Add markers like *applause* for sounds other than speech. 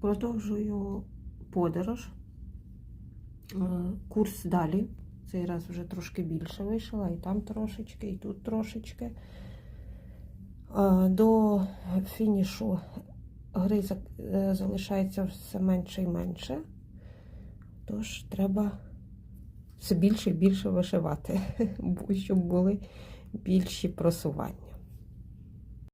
Продовжую подорож. Е, курс далі. Цей раз вже трошки більше вийшла, і там трошечки, і тут трошечки. Е, до фінішу гри е, залишається все менше і менше. Тож треба все більше і більше вишивати, *laughs* щоб були більші просування.